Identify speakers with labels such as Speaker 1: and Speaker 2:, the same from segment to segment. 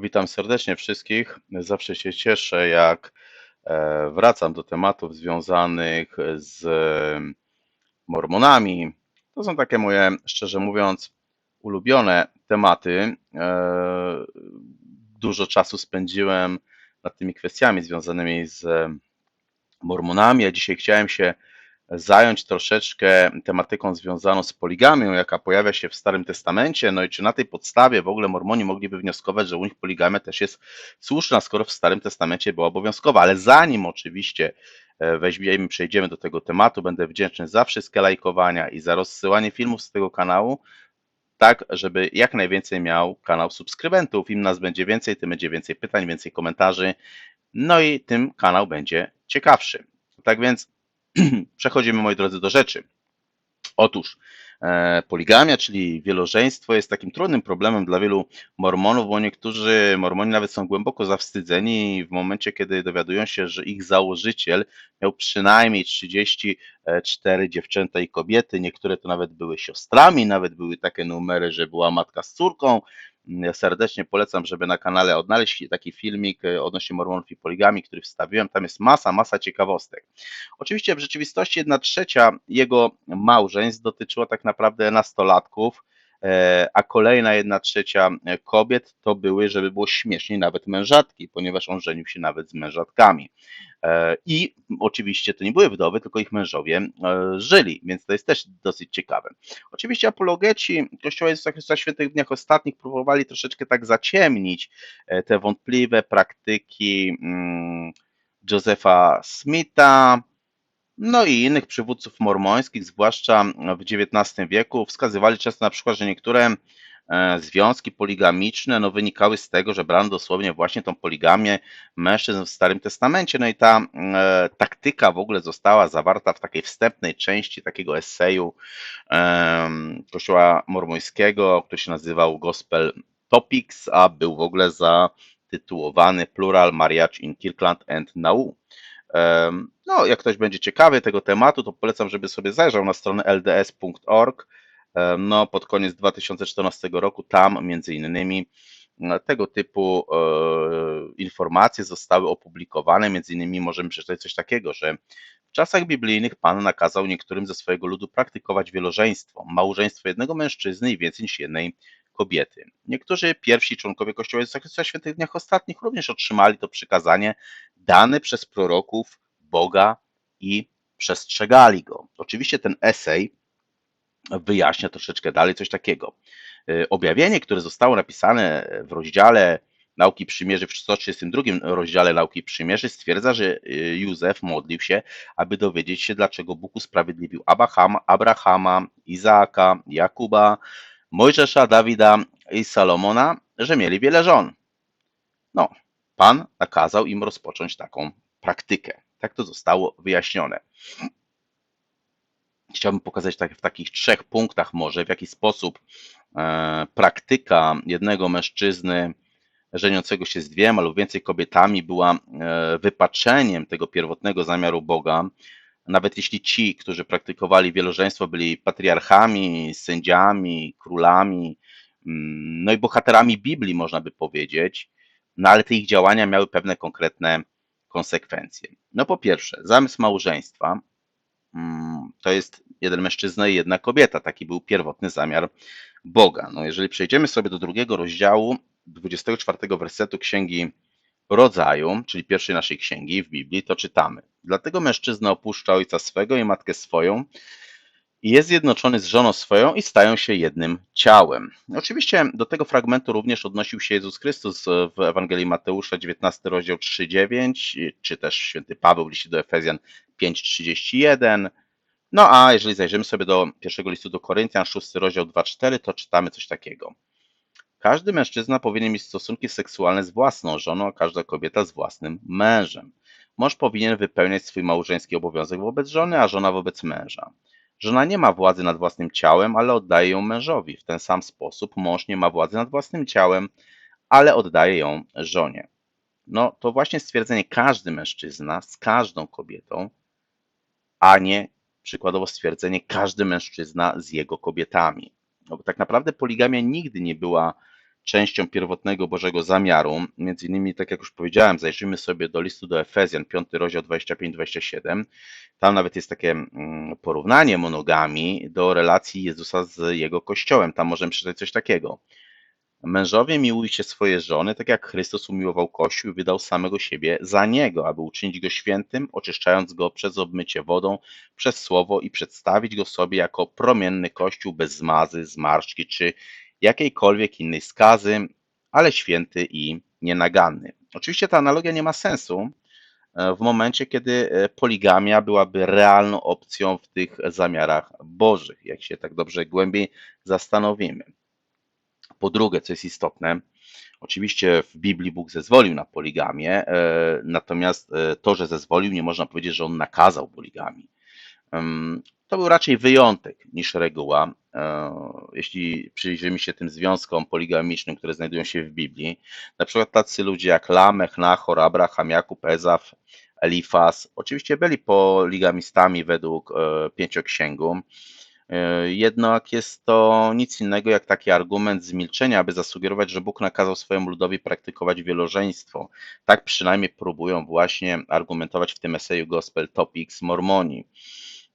Speaker 1: Witam serdecznie wszystkich. Zawsze się cieszę, jak e, wracam do tematów związanych z Mormonami. To są takie moje, szczerze mówiąc, ulubione tematy. E, Dużo czasu spędziłem nad tymi kwestiami związanymi z Mormonami, a dzisiaj chciałem się zająć troszeczkę tematyką związaną z poligamią, jaka pojawia się w Starym Testamencie, no i czy na tej podstawie w ogóle Mormoni mogliby wnioskować, że u nich poligamia też jest słuszna, skoro w Starym Testamencie była obowiązkowa. Ale zanim oczywiście e, weźmiemy, przejdziemy do tego tematu, będę wdzięczny za wszystkie lajkowania i za rozsyłanie filmów z tego kanału, tak, żeby jak najwięcej miał kanał subskrybentów. Im nas będzie więcej, tym będzie więcej pytań, więcej komentarzy, no i tym kanał będzie ciekawszy. Tak więc Przechodzimy, moi drodzy, do rzeczy. Otóż e, poligamia, czyli wielożeństwo, jest takim trudnym problemem dla wielu mormonów, bo niektórzy mormoni nawet są głęboko zawstydzeni w momencie, kiedy dowiadują się, że ich założyciel miał przynajmniej 34 dziewczęta i kobiety. Niektóre to nawet były siostrami, nawet były takie numery, że była matka z córką. Ja serdecznie polecam, żeby na kanale odnaleźć taki filmik e, odnośnie mormonów i poligami, który wstawiłem. Tam jest masa, masa ciekawostek. Oczywiście w rzeczywistości jedna trzecia jego małżeństw dotyczyła tak naprawdę nastolatków, a kolejna jedna trzecia kobiet to były, żeby było śmieszniej, nawet mężatki, ponieważ on żenił się nawet z mężatkami. E, I oczywiście to nie były wdowy, tylko ich mężowie e, żyli, więc to jest też dosyć ciekawe. Oczywiście apologeci Kościoła Jezusa Świętych Dniach Ostatnich próbowali troszeczkę tak zaciemnić te wątpliwe praktyki mm, Josefa Smitha, no i innych przywódców mormońskich, zwłaszcza w XIX wieku, wskazywali często na przykład, że niektóre e, związki poligamiczne no, wynikały z tego, że brano dosłownie właśnie tą poligamię mężczyzn w Starym Testamencie. No i ta e, taktyka w ogóle została zawarta w takiej wstępnej części takiego eseju e, Kościoła Mormońskiego, który się nazywał Gospel Topics, a był w ogóle zatytułowany Plural Marriage in Kirkland and Nau. No, jak ktoś będzie ciekawy tego tematu, to polecam, żeby sobie zajrzał na stronę lds.org. No, pod koniec 2014 roku tam między innymi e, tego typu e, informacje zostały opublikowane. Między innymi możemy przeczytać coś takiego, że w czasach biblijnych Pan nakazał niektórym ze swojego ludu praktykować wielożeństwo, małżeństwo jednego mężczyzny i więcej niż jednej kobiety. Niektórzy pierwsi członkowie Kościoła Jezusa Chrystusa Świętych Dniach Ostatnich również otrzymali to przykazanie dane przez proroków Boga i przestrzegali go. Oczywiście ten esej wyjaśnia troszeczkę dalej coś takiego. Y, objawienie, które zostało napisane w rozdziale Nauki Przymierzy w 132 rozdziale Nauki Przymierzy stwierdza, że y, Józef modlił się, aby dowiedzieć się, dlaczego Bóg usprawiedliwił Abrahama, Abrahama Izaaka, Jakuba, Mojżesza, Dawida i Salomona, że mieli wiele żon. No, Pan nakazał im rozpocząć taką praktykę. Tak to zostało wyjaśnione. Chciałbym pokazać tak, w takich trzech punktach może, w jaki sposób e, praktyka jednego mężczyzny żeniącego się z dwiema lub więcej kobietami była e, wypaczeniem tego pierwotnego zamiaru Boga, nawet jeśli ci, którzy praktykowali wielożeństwo, byli patriarchami, sędziami, królami, mm, no i bohaterami Biblii, można by powiedzieć, no ale te ich działania miały pewne konkretne konsekwencje. No po pierwsze, zamysł małżeństwa mm, to jest jeden mężczyzna i jedna kobieta. Taki był pierwotny zamiar Boga. No jeżeli przejdziemy sobie do drugiego rozdziału, 24 wersetu Księgi Rodzaju, czyli pierwszej naszej księgi w Biblii, to czytamy. Dlatego mężczyzna opuszcza ojca swego i matkę swoją i jest zjednoczony z żoną swoją i stają się jednym ciałem. Oczywiście do tego fragmentu również odnosił się Jezus Chrystus w Ewangelii Mateusza 19 rozdział 3,9, czy też święty Paweł w liście do Efezjan 5,31. No a jeżeli zajrzymy sobie do pierwszego listu do Koryntian 6 rozdział 2,4, to czytamy coś takiego. Każdy mężczyzna powinien mieć stosunki seksualne z własną żoną, a każda kobieta z własnym mężem. Mąż powinien wypełniać swój małżeński obowiązek wobec żony, a żona wobec męża. Żona nie ma władzy nad własnym ciałem, ale oddaje ją mężowi. W ten sam sposób mąż nie ma władzy nad własnym ciałem, ale oddaje ją żonie. No to właśnie stwierdzenie każdy mężczyzna z każdą kobietą, a nie przykładowo stwierdzenie każdy mężczyzna z jego kobietami. No bo tak naprawdę poligamia nigdy nie była częścią pierwotnego Bożego zamiaru. Między innymi, tak jak już powiedziałem, zajrzyjmy sobie do listu do Efezjan, 5 rozdział 25-27. Tam nawet jest takie mm, porównanie monogami do relacji Jezusa z jego kościołem. Tam możemy przeczytać coś takiego. Mężowie miłujcie swoje żony, tak jak Chrystus umiłował Kościół i wydał samego siebie za niego, aby uczynić go świętym, oczyszczając go przez obmycie wodą, przez słowo i przedstawić go sobie jako promienny Kościół bez zmazy, zmarszczki czy jakiejkolwiek innej skazy, ale święty i nienaganny. Oczywiście ta analogia nie ma sensu e, w momencie, kiedy e, poligamia byłaby realną opcją w tych zamiarach bożych, jak się tak dobrze głębiej zastanowimy. Po drugie, co jest istotne, oczywiście w Biblii Bóg zezwolił na poligamię, e, natomiast to, że zezwolił, nie można powiedzieć, że on nakazał poligami. To był raczej wyjątek niż reguła. E, jeśli przyjrzymy się tym związkom poligamicznym, które znajdują się w Biblii, na przykład tacy ludzie jak Lamech, Nachor, Abraham, Jakub, Ezaf, Elifas, oczywiście byli poligamistami według e, pięcioksięgu, e, jednak jest to nic innego jak taki argument zmilczenia, aby zasugerować, że Bóg nakazał swojemu ludowi praktykować wielożeństwo. Tak przynajmniej próbują właśnie argumentować w tym eseju Gospel Topics Mormoni.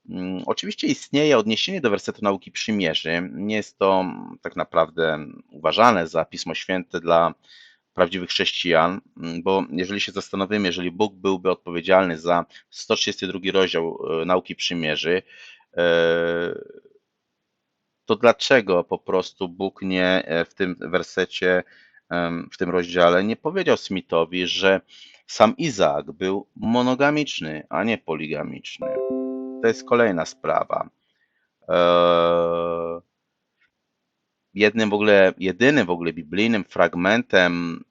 Speaker 1: Mm, oczywiście istnieje odniesienie do wersetu nauki przymierzy. Nie jest to tak naprawdę uważane za Pismo Święte dla prawdziwych chrześcijan, mm, bo jeżeli się zastanowimy, jeżeli Bóg byłby odpowiedzialny za 132 rozdział e, nauki przymierzy, e, to dlaczego po prostu Bóg nie e, w tym wersecie, w tym rozdziale nie powiedział Smithowi, że sam Izaak był monogamiczny, a nie poligamiczny? To jest kolejna sprawa. Eee, jednym w ogóle, jedynym w ogóle biblijnym fragmentem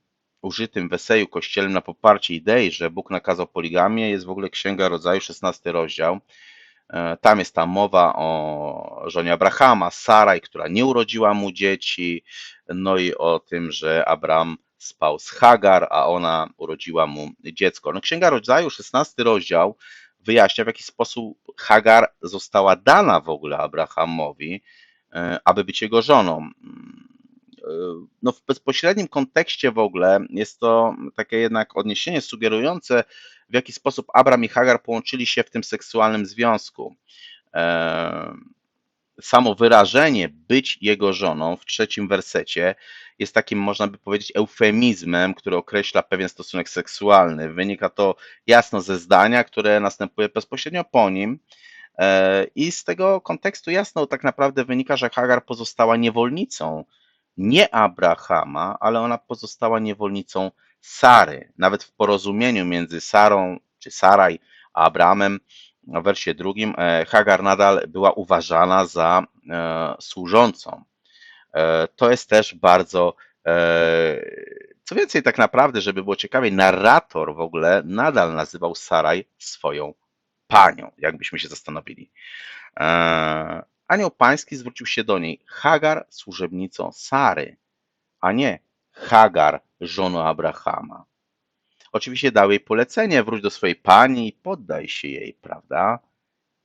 Speaker 1: użytym w eseju kościelnym na poparcie idei, że Bóg nakazał poligamię, jest w ogóle Księga Rodzaju, 16 rozdział. Eee, tam jest ta mowa o żonie Abrahama, Saraj, która nie urodziła mu dzieci, no i o tym, że Abraham spał z Hagar, a ona urodziła mu dziecko. No, Księga Rodzaju, 16 rozdział, wyjaśnia, w jaki sposób Hagar została dana w ogóle Abrahamowi, e, aby być jego żoną. Mm, e, no w bezpośrednim kontekście w ogóle jest to takie jednak odniesienie sugerujące, w jaki sposób Abram i Hagar połączyli się w tym seksualnym związku. Samo wyrażenie być jego żoną w trzecim wersecie jest takim, można by powiedzieć, eufemizmem, który określa pewien stosunek seksualny. Wynika to jasno ze zdania, które następuje bezpośrednio po nim. E, I z tego kontekstu jasno tak naprawdę wynika, że Hagar pozostała niewolnicą nie Abrahama, ale ona pozostała niewolnicą Sary. Nawet w porozumieniu między Sarą czy Saraj a Abrahamem w wersie drugim e, Hagar nadal była uważana za e, służącą. E, to jest też bardzo. Co więcej, tak naprawdę, żeby było ciekawiej, narrator w ogóle nadal nazywał Saraj swoją panią, jakbyśmy się zastanowili. Anioł pański zwrócił się do niej, Hagar służebnicą Sary, a nie Hagar żoną Abrahama. Oczywiście dał jej polecenie, wróć do swojej pani i poddaj się jej, prawda?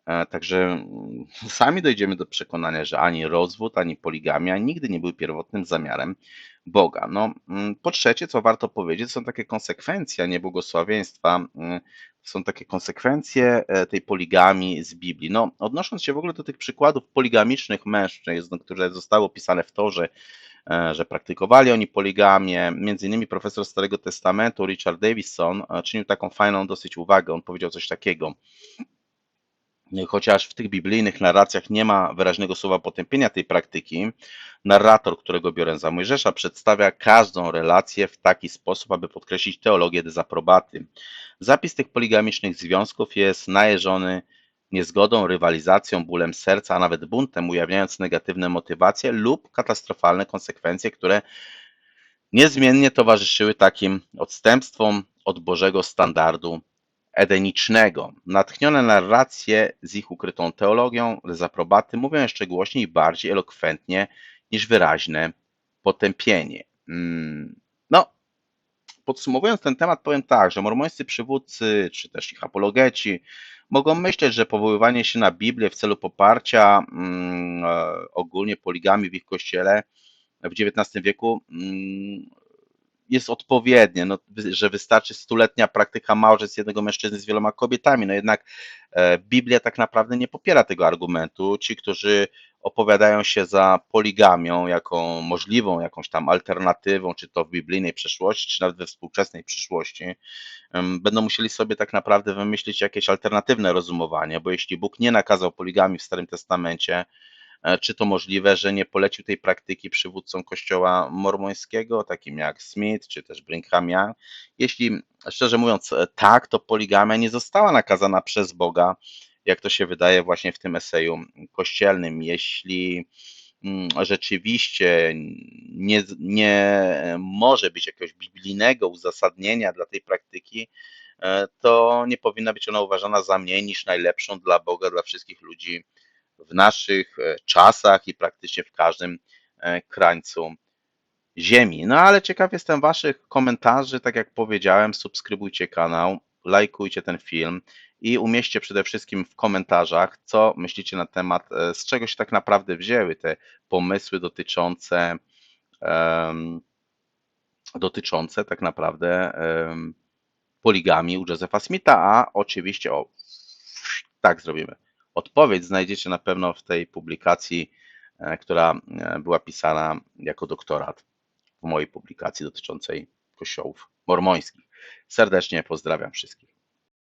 Speaker 1: E, także mm, sami dojdziemy do przekonania, że ani rozwód, ani poligamia nigdy nie były pierwotnym zamiarem Boga. No, mm, po trzecie, co warto powiedzieć, są takie konsekwencje, a mm, są takie konsekwencje e, tej poligami z Biblii. No, odnosząc się w ogóle do tych przykładów poligamicznych mężczyzn, które zostały opisane w Torze, że praktykowali oni poligamię. Między innymi profesor Starego Testamentu Richard Davison e, czynił taką fajną dosyć uwagę. On powiedział coś takiego. Chociaż w tych biblijnych narracjach nie ma wyraźnego słowa potępienia tej praktyki, narrator, którego biorę za Mojżesza, przedstawia każdą relację w taki sposób, aby podkreślić teologię dezaprobaty. Zapis tych poligamicznych związków jest najeżony niezgodą, rywalizacją, bólem serca, a nawet buntem, ujawniając negatywne motywacje lub katastrofalne konsekwencje, które niezmiennie towarzyszyły takim odstępstwom od Bożego standardu edenicznego. Natchnione narracje z ich ukrytą teologią dezaprobaty mówią jeszcze głośniej i bardziej elokwentnie niż wyraźne potępienie. Hmm. Podsumowując ten temat, powiem tak, że mormońscy przywódcy, czy też ich apologeci, mogą myśleć, że powoływanie się na Biblię w celu poparcia mm, e, ogólnie poligami w ich kościele w XIX wieku mm, jest odpowiednie, no, że wystarczy stuletnia praktyka małżeństw jednego mężczyzny z wieloma kobietami. No jednak e, Biblia tak naprawdę nie popiera tego argumentu. Ci, którzy opowiadają się za poligamią jako możliwą jakąś tam alternatywą, czy to w biblijnej przeszłości, czy nawet we współczesnej przyszłości, będą musieli sobie tak naprawdę wymyślić jakieś alternatywne rozumowanie, bo jeśli Bóg nie nakazał poligami w Starym Testamencie, e, czy to możliwe, że nie polecił tej praktyki przywódcom kościoła mormońskiego, takim jak Smith, czy też Brigham Young? Jeśli, szczerze mówiąc, e, tak, to poligamia nie została nakazana przez Boga, jak to się wydaje właśnie w tym eseju kościelnym. Jeśli mm, rzeczywiście nie, nie może być jakiegoś biblijnego uzasadnienia dla tej praktyki, e, to nie powinna być ona uważana za mniej niż najlepszą dla Boga, dla wszystkich ludzi w naszych e, czasach i praktycznie w każdym e, krańcu ziemi. No ale ciekaw jestem Waszych komentarzy. Tak jak powiedziałem, subskrybujcie kanał, lajkujcie ten film i umieśćcie przede wszystkim w komentarzach, co myślicie na temat, e, z czego się tak naprawdę wzięły te pomysły dotyczące, em, dotyczące tak naprawdę em, poligami u Josepha Smitha, a oczywiście o tak zrobimy. Odpowiedź znajdziecie na pewno w tej publikacji, e, która e, była pisana jako doktorat w mojej publikacji dotyczącej kościołów mormońskich. Serdecznie pozdrawiam wszystkich.